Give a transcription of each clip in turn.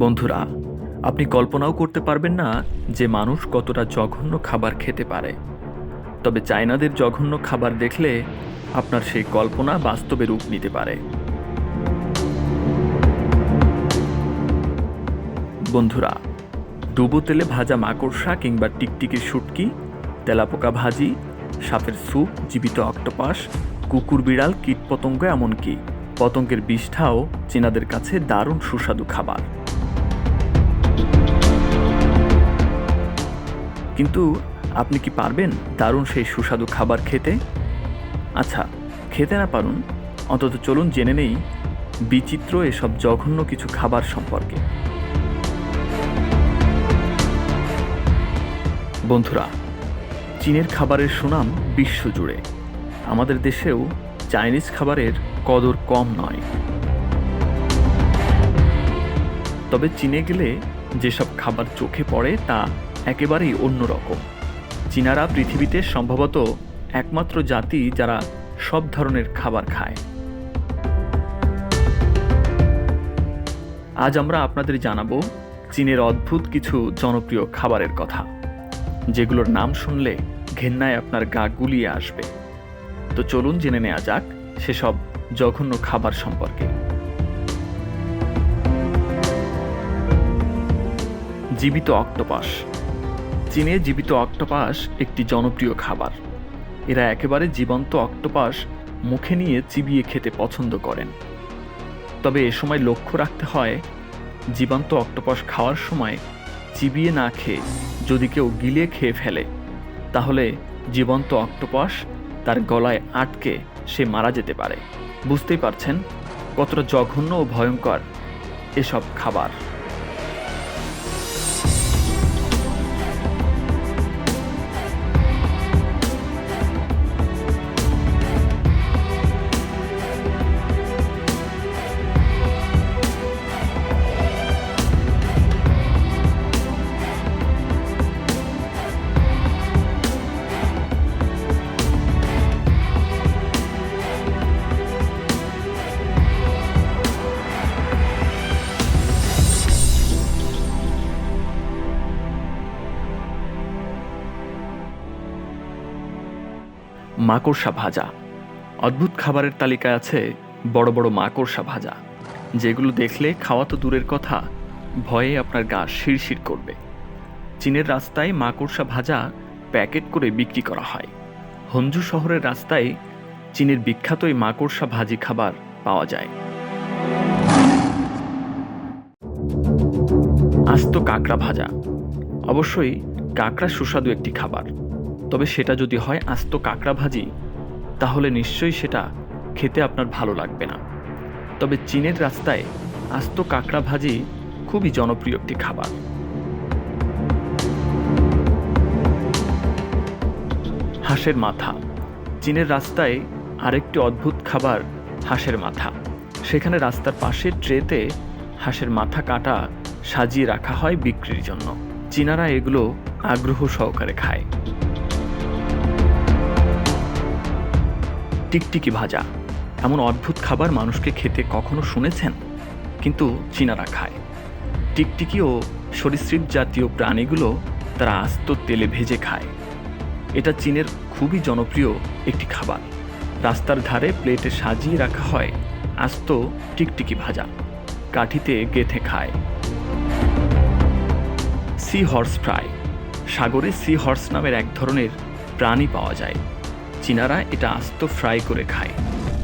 বন্ধুরা, আপনি কল্পনাও করতে পারবেন না যে মানুষ কতটা জঘন্য খাবার খেতে পারে। তবে চায়নাদের জঘন্য খাবার দেখলে আপনার সেই কল্পনা বাস্তবে রূপ নিতে পারে। বন্ধুরা, ডুবো তেলে ভাজা মাকড়সা কিংবা টিকটিকির শুটকি, তেলাপোকা ভাজি, সাপের স্যুপ, জীবিত অক্টোপাস কুকুর বিড়াল, কীটপতঙ্গ এমনকি। পতঙ্গের বিষ্ঠাও চীনাদের কাছে দারুণ সুস্বাদু খাবার। কিন্তু আপনি কি পারবেন দারুণ সেই সুস্বাদু খাবার খেতে? আচ্ছা খেতে না পারুন। অন্তত চলুন জেনে নেই বিচিত্র এসব জঘন্য কিছু খাবার সম্পর্কে। বন্ধুরা, চীনের খাবারের সুনাম বিশ্বজুড়ে। আমাদের দেশেও চাইনিজ খাবারের কদর কম নয়। তবে চীনে গেলে যেসব খাবার চোখে পড়ে তা একেবারেই অন্যরকম। চীনারা পৃথিবীতে সম্ভবত একমাত্র জাতি যারা সব ধরনের খাবার খায়। আজ আমরা আপনাদের জানাব চীনের অদ্ভুত কিছু জনপ্রিয় খাবারের কথা, যেগুলোর নাম শুনলে ঘেন্নায় আপনার গা গুলিয়ে আসবে। তো চলুন জেনে নেওয়া যাক সেসব জঘন্য খাবার সম্পর্কে। জীবিত অক্টোপাস। চীনে জীবিত অক্টোপাস একটি জনপ্রিয় খাবার। এরা একেবারে জীবন্ত অক্টোপাস মুখে নিয়ে চিবিয়ে খেতে পছন্দ করেন। তবে এ সময় লক্ষ্য রাখতে হয়, জীবন্ত অক্টোপাস খাওয়ার সময় চিবিয়ে না খেয়ে যদি কেউ গিলে খেয়ে ফেলে, তাহলে জীবন্ত অক্টোপাস তার গলায় আটকে সে মারা যেতে পারে। বুঝতেই পারছেন কতটা জঘন্য ও ভয়ঙ্কর এসব খাবার। মাকড়সা ভাজা। অদ্ভুত খাবারের তালিকায় আছে বড় বড় মাকড়সা ভাজা। যেগুলো দেখলে খাওয়া তো দূরের কথা, ভয়ে আপনার গা শিরশির করবে। চীনের রাস্তায় মাকড়সা ভাজা প্যাকেট করে বিক্রি করা হয়। হঞ্জু শহরের রাস্তায় চীনের বিখ্যাত এই মাকড়সা ভাজি খাবার পাওয়া যায়। আস্ত কাঁকড়া ভাজা। অবশ্যই কাঁকড়া সুস্বাদু একটি খাবার। তবে সেটা যদি হয় আস্ত কাঁকড়া ভাজি, তাহলে নিশ্চয়ই সেটা খেতে আপনার ভালো লাগবে না। তবে চীনের রাস্তায় আস্ত কাঁকড়া ভাজি খুবই জনপ্রিয় একটি খাবার। হাঁসের মাথা। চীনের রাস্তায় আরেকটি অদ্ভুত খাবার হাঁসের মাথা। সেখানে রাস্তার পাশে ট্রেতে হাঁসের মাথা কাটা সাজিয়ে রাখা হয় বিক্রির জন্য। চীনারা এগুলো আগ্রহ সহকারে খায়। টিকটিকি ভাজা। এমন অদ্ভুত খাবার মানুষকে খেতে কখনো শুনেছেন? কিন্তু চীনারা খায়। টিকটিকি ও সরীসৃপ জাতীয় প্রাণীগুলো তারা আস্ত তেলে ভেজে খায়। এটা চীনের খুবই জনপ্রিয় একটি খাবার। রাস্তার ধারে প্লেটে সাজিয়ে রাখা হয় আস্ত টিকটিকি ভাজা। কাঠিতে গেথে খায়। Sea horse fry. সাগরে সি হর্স নামের এক ধরনের প্রাণী পাওয়া যায়। চীনারা এটা আস্ত ফ্রাই করে খায়।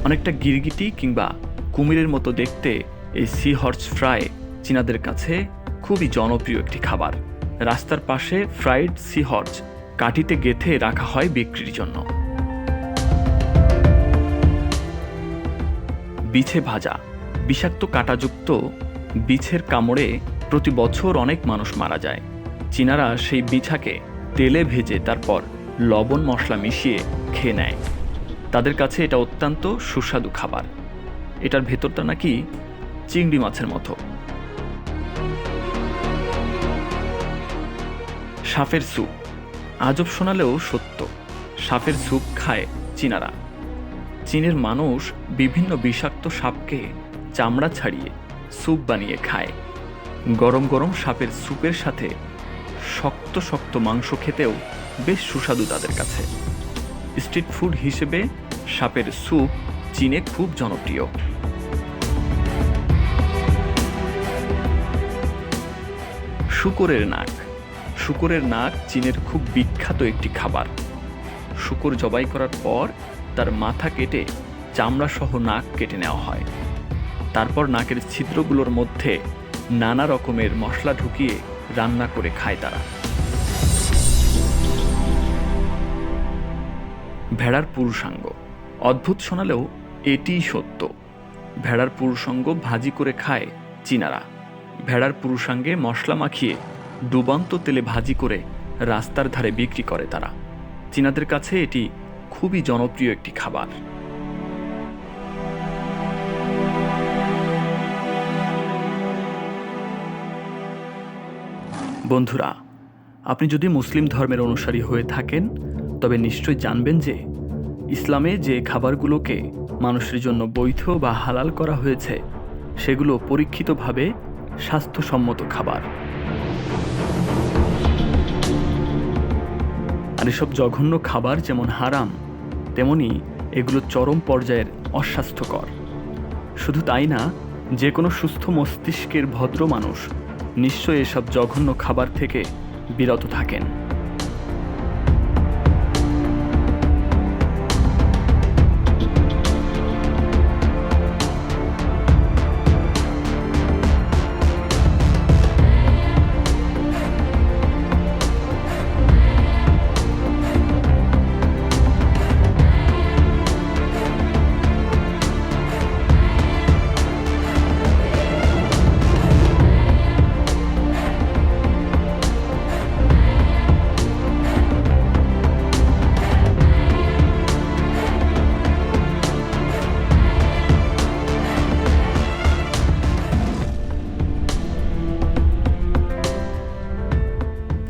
অনেকটা গিরগিটি কিংবা কুমিরের মতো দেখতে এই সি হর্স ফ্রাই চীনাদের কাছে খুবই জনপ্রিয় একটি খাবার। রাস্তার পাশে ফ্রাইড সি হর্স কাঠিতে গেথে রাখা হয় বিক্রির জন্য। বিছে ভাজা, বিষাক্ত কাঁটাযুক্ত বিছের কামড়ে প্রতি বছর অনেক মানুষ মারা যায়। চীনারা সেই বিছাকে তেলে ভেজে তারপর লবণ মশলা মিশিয়ে খেয়ে নেয়। তাদের কাছে এটা অত্যন্ত সুস্বাদু খাবার। এটার ভেতরটা নাকি চিংড়ি মাছের মতো। সাপের স্যুপ। আজব শোনালেও সত্য সাপের স্যুপ খায় চীনারা। চীনের মানুষ বিভিন্ন বিষাক্ত সাপকে চামড়া ছাড়িয়ে স্যুপ বানিয়ে খায়। গরম গরম সাপের স্যুপের সাথে শক্ত শক্ত মাংস খেতেও বেশ সুস্বাদু তাদের কাছে। স্ট্রিট ফুড হিসেবে সাপের স্যুপ চীনে খুব জনপ্রিয়। শুকরের নাক। শুকরের নাক চীনের খুব বিখ্যাত একটি খাবার। শুকর জবাই করার পর তার মাথা কেটে চামড়া সহ নাক কেটে নেওয়া হয়। তারপর নাকের ছিদ্রগুলোর মধ্যে নানা রকমের মশলা ঢুকিয়ে রান্না করে খায় তারা। ভেড়ার পুরুষাঙ্গ। অদ্ভুত শোনালেও এটিই সত্য। ভেড়ার পুরুষাঙ্গ ভাজি করে খায় চীনারা। ভেড়ার পুরুষাঙ্গে মশলা মাখিয়ে ডুবান্ত তেলে ভাজি করে রাস্তার ধারে বিক্রি করে তারা। চীনাদের কাছে এটি খুবই জনপ্রিয় একটি খাবার। বন্ধুরা, আপনি যদি মুসলিম ধর্মের অনুসারী হয়ে থাকেন তবে নিশ্চয় জানবেন যে ইসলামে যে খাবারগুলোকে মানুষের জন্য বৈধ বা হালাল করা হয়েছে, সেগুলো পরীক্ষিতভাবে স্বাস্থ্যসম্মত খাবার। আর এসব জঘন্য খাবার যেমন হারাম, তেমনি এগুলো চরম পর্যায়ের অস্বাস্থ্যকর। শুধু তাই না যে কোনো সুস্থ মস্তিষ্কের ভদ্র মানুষ নিশ্চয়ই এসব জঘন্য খাবার থেকে বিরত থাকেন।